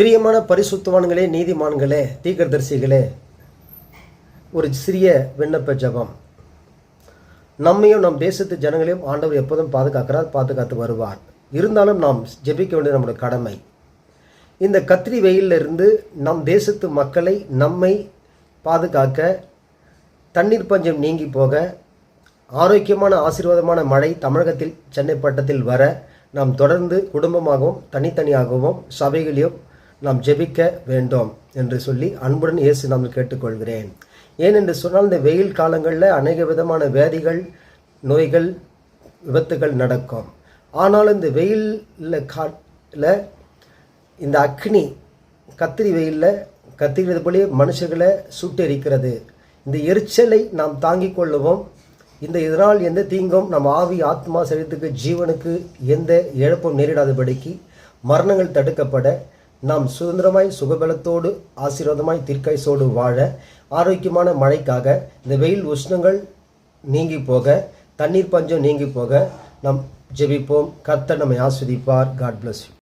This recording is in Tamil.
பிரியமான பரிசுத்தவான்களே நீதிமான்களே தீகர்தரிசிகளே ஒரு சிறிய விண்ணப்ப ஜெபம். நம்மையும் நம் தேசத்து ஜனங்களையும் ஆண்டவர் எப்போதும் பாதுகாக்கிறார் பாதுகாத்து வருவார். இருந்தாலும் நாம் ஜெபிக்க வேண்டியது நம்முடைய கடமை. இந்த கத்திரி வெயிலிருந்து இருந்து நம் தேசத்து மக்களை நம்மை பாதுகாக்க தண்ணீர் பஞ்சம் நீங்கி போக ஆரோக்கியமான ஆசீர்வாதமான மழை தமிழகத்தில் சென்னை பட்டத்தில் வர நாம் தொடர்ந்து குடும்பமாகவும் தனித்தனியாகவும் சபைகளையும் நாம் ஜெபிக்க வேண்டும் என்று சொல்லி அன்புடன் இயேசு நாம் கேட்டுக்கொள்கிறேன். ஏனென்று சொன்னால் இந்த வெயில் காலங்களில் அநேக விதமான வியாதிகள் நோய்கள் விபத்துகள் நடக்கும். ஆனால் இந்த வெயிலில் காட்டில் இந்த அக்னி கத்திரி வெயிலில் கத்திரிக்கிறது போலே மனுஷர்களை சுட்டெரிக்கிறது. இந்த எரிச்சலை நாம் தாங்கிக் கொள்ளுவோம். இந்த இதனால் எந்த தீங்கும் நம் ஆவி ஆத்மா சரீரத்துக்கு ஜீவனுக்கு எந்த இழப்பும் நேரிடாதபடிக்கு மரணங்கள் தடுக்கப்பட நாம் சுதந்திரமாய் சுகபலத்தோடு ஆசீர்வாதமாய் தீர்க்காய்சோடு வாழ ஆரோக்கியமான மழைக்காக இந்த வெயில் உஷ்ணங்கள் நீங்கி போக தண்ணீர் பஞ்சம் நீங்கி போக நாம் ஜெபிப்போம். கர்த்தர் நம்மை ஆஸ்வதிப்பார். God bless you